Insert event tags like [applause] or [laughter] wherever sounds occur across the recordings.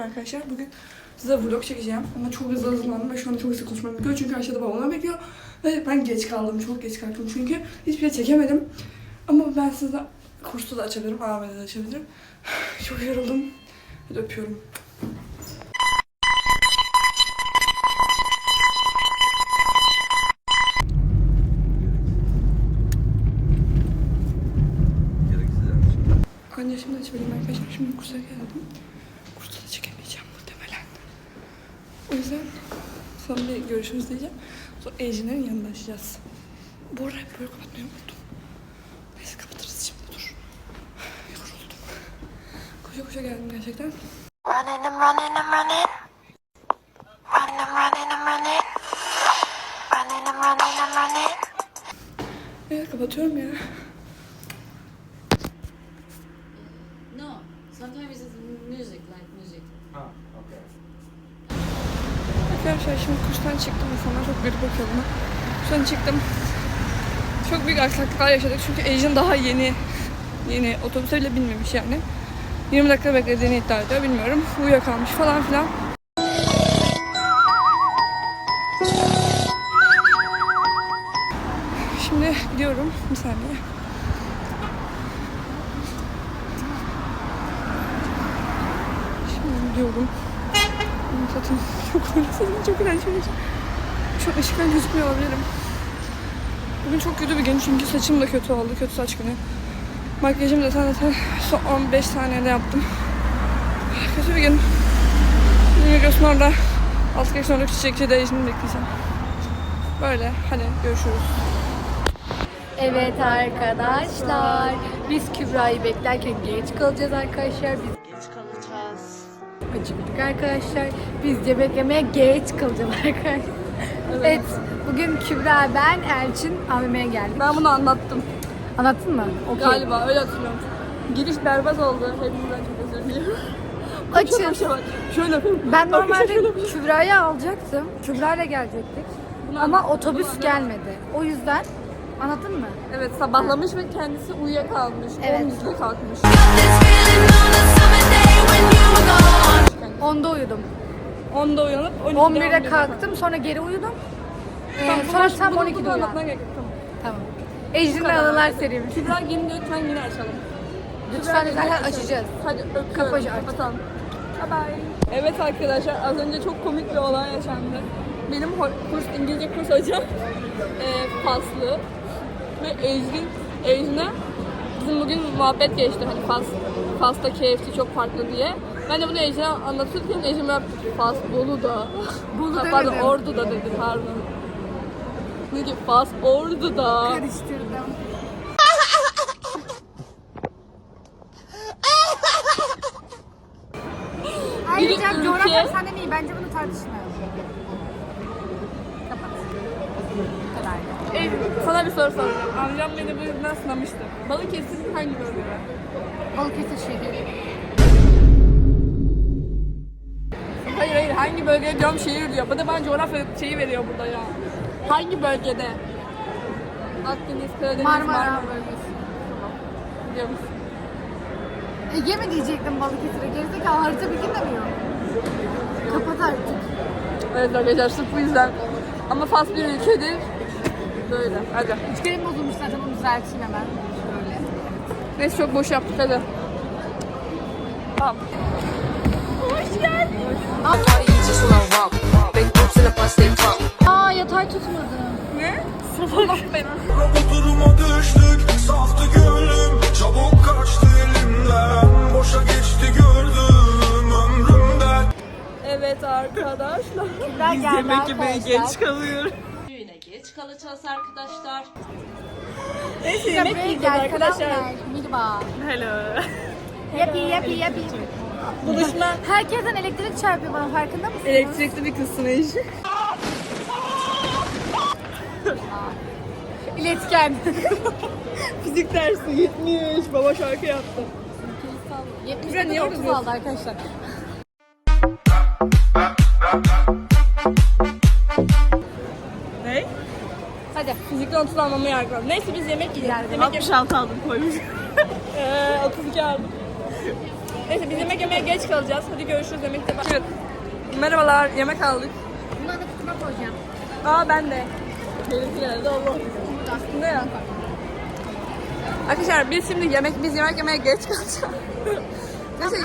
merhaba arkadaşlar. Bugün size vlog çekeceğim. Ama çok hızlı hazırlandım ve şu anda çok hızlı konuşmam gerekiyor. Çünkü aşağıda babamlar bekliyor. Ve ben geç kaldım. Çok geç kalktım çünkü. Hiçbir şey çekemedim. Ama ben size kursu da açabilirim. AVM'de de açabilirim. [sighs] Çok yoruldum. Hadi öpüyorum. Anca şimdi açabildim arkadaşlar. Şimdi kursa geldim. O yüzden son bir görüşürüz diyeceğim. Sonra Ejin'in yanına açacağız. Bu arada böyle kapatmayı unuttum. Neyse kapatırız şimdi dur. Yoruldum. Koşa koşa geldim gerçekten. Running and running and running. Running, running and running. Running and running and running. Evet kapatıyorum ya. Şimdi kurstan çıktım. İnsanlar çok garip bakıyor bana. Kurstan çıktım. Çok büyük aksaklıklar yaşadık çünkü Ejin daha yeni yeni otobüse bile binmemiş yani. 20 dakika beklediğini iddia ediyor bilmiyorum. Uyuyakalmış falan filan. Şimdi gidiyorum. Bir saniye. Şimdi gidiyorum. Zaten çok uğraşıyorum. Çok ışıktan gözükmüyor olabilirim. Bugün çok kötü bir gün çünkü saçım da kötü oldu. Kötü saç günü. Makyajımı da zaten son 15 saniyede yaptım. Kötü bir gün. Migros'un orada 6 kere sonra çiçekçi de işini bekleyeceğim. Böyle. Hadi görüşürüz. Evet arkadaşlar, biz Kübra'yı beklerken geç kalacağız arkadaşlar. Biz. Acıktık arkadaşlar. Biz yemek yemeye geç kalacağız [laughs] arkadaşlar. Evet. bugün Kübra, ben, Elçin AVM'ye geldik. Ben bunu anlattım. Anlattın mı? Okey. Galiba öyle hatırlıyorum. Giriş berbat oldu. Hepinizden çok özür diliyorum. [laughs] Açın. şey. Şöyle yapayım. Ben normalde Kübra'yı alacaktım. Kübra'yla gelecektik. Ama otobüs gelmedi. O yüzden anladın mı? Evet sabahlamış ve kendisi uyuyakalmış. Evet. 10 kalkmış. Onda uyudum. 10'da uyanıp 12'de 11'de kalktım sonra geri uyudum. Ee, sonra tam 12'de uyandım. uyandım. Tamam. Ejder'in Anılar serimiz. Kübra yeni lütfen yine açalım. Lütfen zaten açacağız. Hadi öpüyorum. Kapacı aç. Kapatalım. Bye bye. Evet arkadaşlar az önce çok komik bir olay yaşandı. Benim ho- kurs, İngilizce kurs hocam [laughs] e, Faslı ve Ejrin, Ejrin'e bizim bugün muhabbet geçti hani Fas, Fas'ta KFC çok farklı diye. Ben de bunu Ejrin'e anlatırken böyle Fas Bolu'da. Bolu Pardon demedim. Ordu'da dedi pardon. Ne ki Fas Ordu'da. Karıştırdım. Ayrıca coğrafya sende mi? Bence bunu tartışmayalım. Kapat. Bu kadar. Ejrin sana bir soru soracağım. Amcam beni bu yüzden sınamıştı. Balıkesir'in hangi bölgede? Balıkesir şehri. Hangi bölge diyorum şehir diyor. Bana ben coğrafya şeyi veriyor burada ya. Hangi bölgede? Akdeniz, Karadeniz, Marmara bölgesi. Biliyor musun? Ege mi diyecektim Balıkesir'e? Gerizekalı harita bilgin de mi yok? Kapat artık. Evet arkadaşlar sırf bu yüzden. Ama Fas bir ülkedir. Böyle. Hadi. Üçgenim bozulmuş zaten onu düzelteyim hemen. Şöyle. Neyse çok boş yaptık hadi. Tamam. Aa yatay tutmadı. Ne? Belanı. Bu duruma düştük Saftı gönlüm Çabuk kaçtı elimden Boşa geçti gördüm ömrümden Evet arkadaşlar. Biz yemek yemeye geç kalıyoruz. Düğüne geç kalacağız arkadaşlar. Neyse yemek yiyeceğiz arkadaşlar. Mirba. Hello. Yapi yapi yapi. Buluşma. Herkesten elektrik çarpıyor bana farkında mısın? Elektrikli bir Ejin. İletken. [laughs] Fizik dersi 70. Baba şarkı yaptı. 70 Güzel, niye 30 oturuyorsun? aldı arkadaşlar. Ne? Hadi. Fizikten 30 almamı yargıladım. Neyse biz yemek yiyeceğiz. Yemek 66 aldım koymuş. [laughs] Eee 32 aldım. [laughs] Neyse biz yemek yemeye geç kalacağız. Hadi görüşürüz yemekte. Evet. Merhabalar, yemek aldık. Bunları da kutuma koyacağım. Aa ben de. Benimki nerede Allah. Aslında ya. Arkadaşlar biz şimdi yemek biz yemek yemeye geç kalacağız. [laughs] Neyse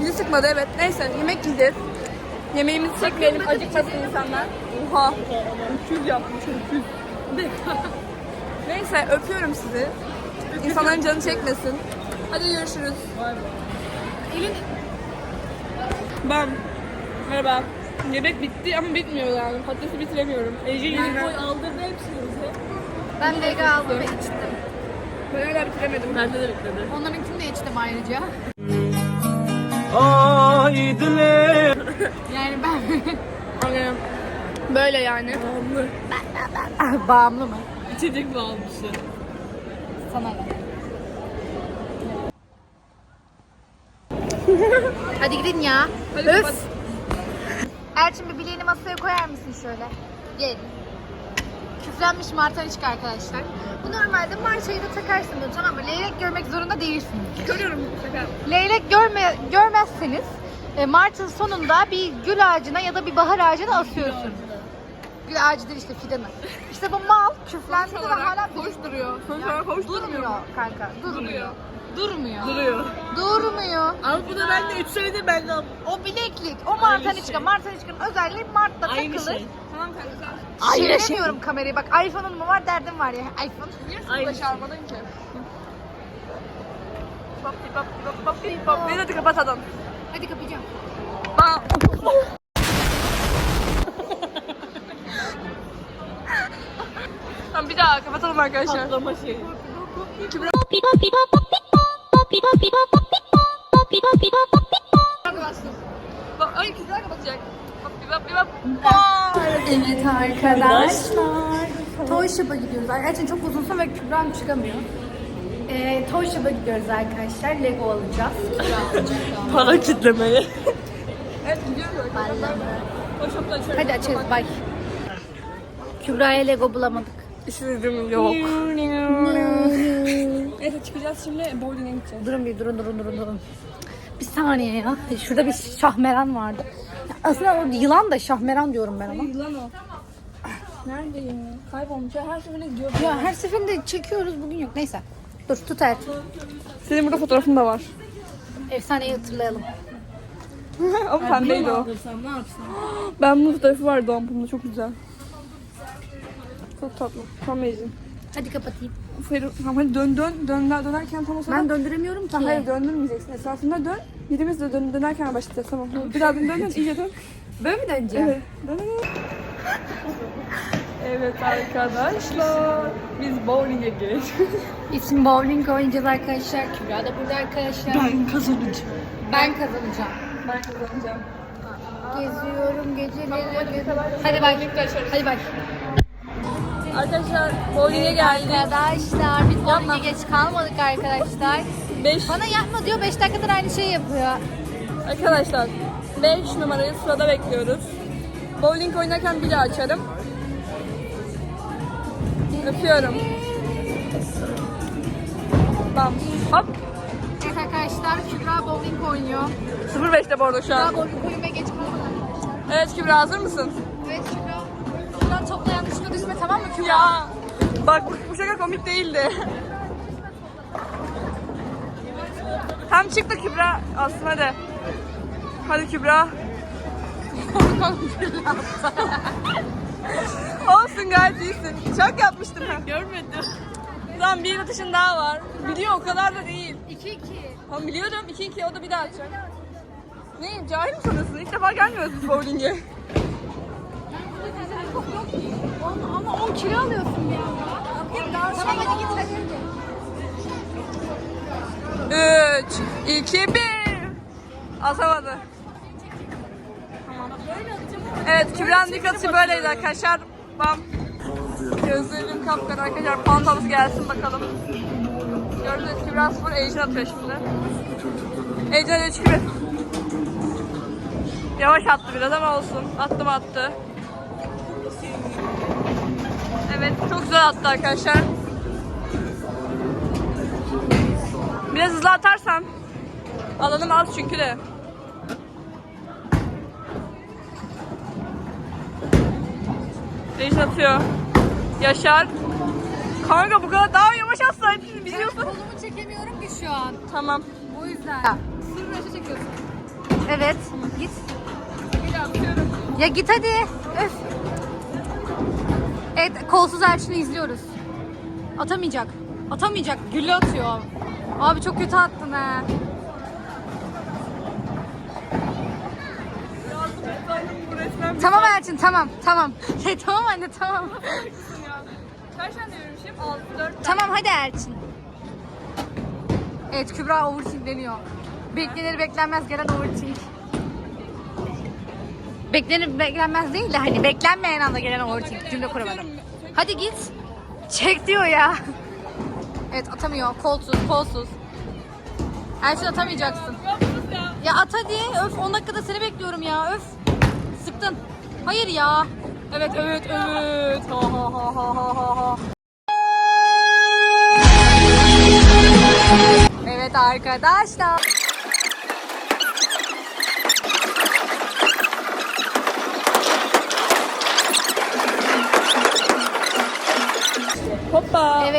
bizi sıkmadı evet. Neyse yemek yiyeceğiz. Yemeğimizi çekmeyelim acıkmasın insanlar. Oha. Öküz yapmış öküz. Neyse öpüyorum sizi. İnsanların canı çekmesin. Hadi görüşürüz. Elin Ben. Merhaba. Yemek bitti ama bitmiyor yani. Patatesi bitiremiyorum. Ece yüzünden. aldırdı hepsini bize. ben vega aldım ve içtim. Ben hala bitiremedim. Bende de bitmedi. Onlarınkini de içtim ayrıca. Yani ben Hani böyle yani. bağımlı mı? İçecek mi almışsın? Sana ne? [laughs] Hadi gidin ya. Hadi Öf. kapat. Elçin bir bileğini masaya koyar mısın şöyle? Gel. Küflenmiş martaniçka arkadaşlar. Bu normalde marçayı da takarsın bunu tamam mı? Leylek görmek zorunda değilsin. Görüyorum şaka. Leylek görme, görmezseniz e, Mart'ın sonunda bir gül ağacına ya da bir bahar ağacına asıyorsun. Gül ağacı değil işte fidanı. İşte bu mal küflendi ve hala hoş duruyor. Sonuç olarak hoş durmuyor. durmuyor kanka. Durmuyor. Durmuyor. Duruyor. Durmuyor. Al bunu ben de 3 senedir ben de O bileklik, o martaniçka. şey. Martaniçkanın özelliği Mart'ta Aynı takılır. şey. Tamam kanka. Aynı Çeviremiyorum kamerayı bak. iPhone'un mu var derdim var ya. iPhone. Niye şey. çağırmadın ki? Bap bap bap bap bap. Beni hadi kapat adam. Hadi kapayacağım. Bam. Tamam bir daha kapatalım arkadaşlar. patlama şeyi. Bak, ay güzel kapatacak. Bap bip bap bip bap. Bam. Evet arkadaşlar. Toy Shop'a gidiyoruz. Gerçekten çok uzunsa ve Kübra'm çıkamıyor. Ee, Toy Shop'a gidiyoruz arkadaşlar. Lego alacağız. Para kitlemeye. Evet gidiyoruz arkadaşlar. Şokta açıyorum. Hadi açarız bay. Kübra'ya Lego bulamadık. İşledim yok. [laughs] Neyse çıkacağız şimdi bowling'e gideceğiz. Durun bir durun durun durun durun. Bir saniye ya. Şurada bir şahmeran vardı. Aslında o yılan da şahmeran diyorum ben ama. Yılan o. Neredeyim ya? Kaybolmuş ya her seferinde gidiyor. Ya her seferinde çekiyoruz bugün yok. Neyse. Dur tut el. Senin burada fotoğrafın da var. Efsaneyi hatırlayalım. [laughs] Ama pembeydi o. Aldırsam ne yapsam? Ben bunun fotoğrafı var doğum günümde çok güzel. Çok tatlı. Tam. Hadi kapatayım. Feru, tamam hadi dön dön dön dönerken tam o sırada. Ben döndüremiyorum ki. Tamam hayır döndürmeyeceksin. Esasında dön. Birimiz de dön, dönerken başlayacağız tamam. Bir daha dön dön iyice dön. [laughs] Böyle mi döneceğim? Evet. Dön, dön, dön. Evet arkadaşlar. Biz bowling'e geliyoruz. [laughs] İsim bowling oynayacağız arkadaşlar. Kübra da burada arkadaşlar. Ben, Kazanacağım. ben kazanacağım. ben kazanacağım. Geziyorum geceleri. Hadi bak. Hadi bak. Arkadaşlar bowling'e geldik. Arkadaşlar biz bowling'e geç kalmadık arkadaşlar. [laughs] 5 Bana yapma diyor 5 dakikadır aynı şeyi yapıyor. Arkadaşlar 5 numarayı sırada bekliyoruz. Bowling oynarken bile açarım. Öpüyorum. Bam. Hop. Evet arkadaşlar Kübra bowling oynuyor. 05'te bu arada şu an. Kübra bowling oynamaya geç kalmadı. Evet Kübra hazır mısın? Tamam mı Kübra? Ya. Bak bu, bu şaka komik değildi. Tam çıktı Kübra. Aslında hadi. Hadi Kübra. [laughs] Olsun gayet iyisin. Çok yapmıştım. Görmedim. Tamam bir atışın daha var. Biliyor o kadar da değil. 2-2. Tamam biliyorum 2-2 o da bir daha atacak. Ne cahil mi sanıyorsun? İlk defa gelmiyoruz biz bowling'e. Ama 10 kilo alıyorsun ya. Tamam hadi git hadi. 3, 2, 1. Atamadı. Tamam. Evet Kübra'nın atışı böyleydi arkadaşlar. Bam. Gözlerim kapkara arkadaşlar. Pantamız gelsin bakalım. Gördünüz Kübra 0, Ejin atıyor şimdi. Ejin 3, 2, 1. Yavaş attı biraz ama olsun. Attı mı attı. Evet çok güzel attı arkadaşlar. Biraz hızlı atarsan. Alanım az çünkü de. Reis atıyor. Yaşar. Kanka bu kadar daha yavaş atsaydın biliyorsun. Kolumu çekemiyorum ki şu an. Tamam. O yüzden. Sırrı çekiyorsun. Evet. Git. Bir atıyorum. Ya git hadi. Öf. Evet kolsuz Erçin'i izliyoruz. Atamayacak. Atamayacak. Gülle atıyor. Abi çok kötü attın resmen. Tamam Erçin tamam tamam. [laughs] Şey, tamam anne tamam. ya. Kaç tane devirmişim? 6, 4 Tamam hadi Erçin. Evet Kübra overthinkleniyor. Beklenir beklenmez gelen overthink. Beklenir beklenmez değil de hani beklenmeyen anda gelen overthink cümle kuramadım. Hadi git. Çek diyor ya. Evet atamıyor. Kolsuz kolsuz. Erçin atamayacaksın. Ya at hadi. Öf 10 dakikada seni bekliyorum ya. Öf. Sıktın. Hayır ya. Evet evet evet. Ha ha ha ha ha ha. Evet arkadaşlar.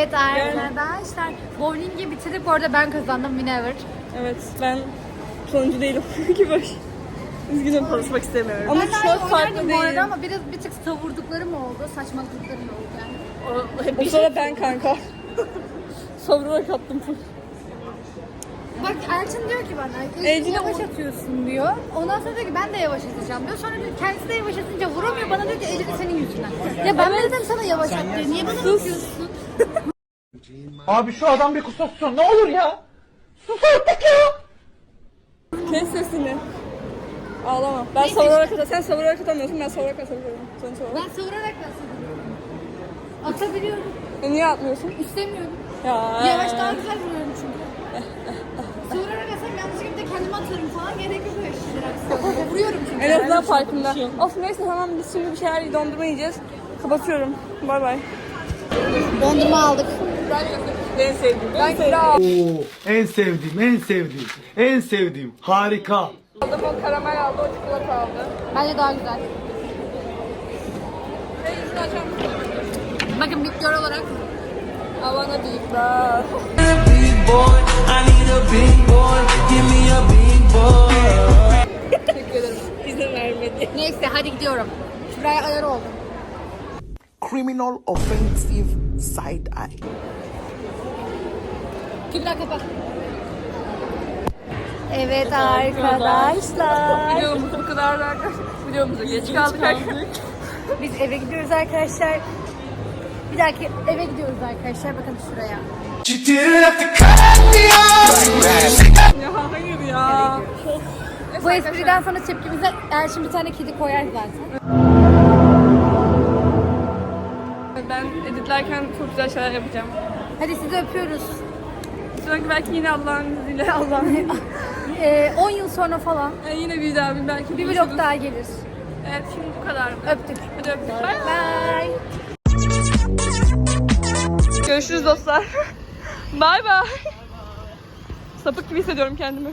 Evet arkadaşlar. Bowling'i bitirdik. Bu arada ben kazandım. Whenever. Evet ben sonuncu değilim. [laughs] ki boş. Üzgünüm konuşmak istemiyorum. Ama çok farklı bu değil. arada ama biraz bir tık savurduklarım oldu. Saçmalıklarım oldu yani. O sırada ben kanka. [laughs] Savurarak attım full. Bak Erçin diyor ki bana, Ecine yavaş vur. atıyorsun diyor. Ondan sonra diyor ki ben de yavaş atacağım diyor. Sonra diyor, kendisi de yavaş atınca vuramıyor. Bana diyor ki Ecine senin yüzünden. Ya ben de dedim sana yavaş at diyor. Niye bana bakıyorsun? Abi şu adam bir kusursun ne olur ya. Sus artık ya. Kes sesini. Ağlama. Ben savurarak atamıyorum. Sen savurarak atamıyorsun. Ben savurarak atabiliyorum. Sen savurarak. Ben savurarak nasıl Atabiliyorum. E, niye atmıyorsun? İstemiyorum. Ya. Yavaş daha güzel vuruyorum çünkü. Savurarak atsam yanlışlıkla kendime atarım falan. Gerek yok öyle şeyler. Vuruyorum çünkü. En azından farkında. Of neyse tamam biz şimdi bir şeyler dondurma yiyeceğiz. Kapatıyorum. Bay bay. Dondurma aldık. En sevdiğim. Ben kilo aldım. Oo, en sevdiğim, en sevdiğim, en sevdiğim. Harika. O karamel aldı, o çikolata aldı. Bence daha güzel. Ve yüzünü açar mısın? Bakın bitkiler olarak I wanna be proud. big boy. I need a big boy. Give me a big boy. Teşekkür ederim. İzin vermedi. Neyse hadi gidiyorum. Şuraya ayar oldum. Criminal offensive side eye. Kübra kapat. Evet arkadaşlar. Videomuz bu kadar da arkadaşlar. Videomuza geç kaldık. Biz eve gidiyoruz arkadaşlar. Bir dahaki eve gidiyoruz arkadaşlar. Bakın şuraya. Ya hayır ya. Bu espriden sonra tepkimize Erşin bir tane kedi koyar zaten. Editlerken çok güzel şeyler yapacağım. Hadi sizi öpüyoruz. Sonraki belki yine Allah'ın izniyle [laughs] Allah'ın Ee, 10 yıl sonra falan yani yine bir daha bir belki bir buluşuruz. vlog daha gelir. Evet şimdi bu kadardı. Öptük. Hadi öptük. Bye. Bye. Görüşürüz dostlar. [laughs] Bye bye. Sapık gibi hissediyorum kendimi.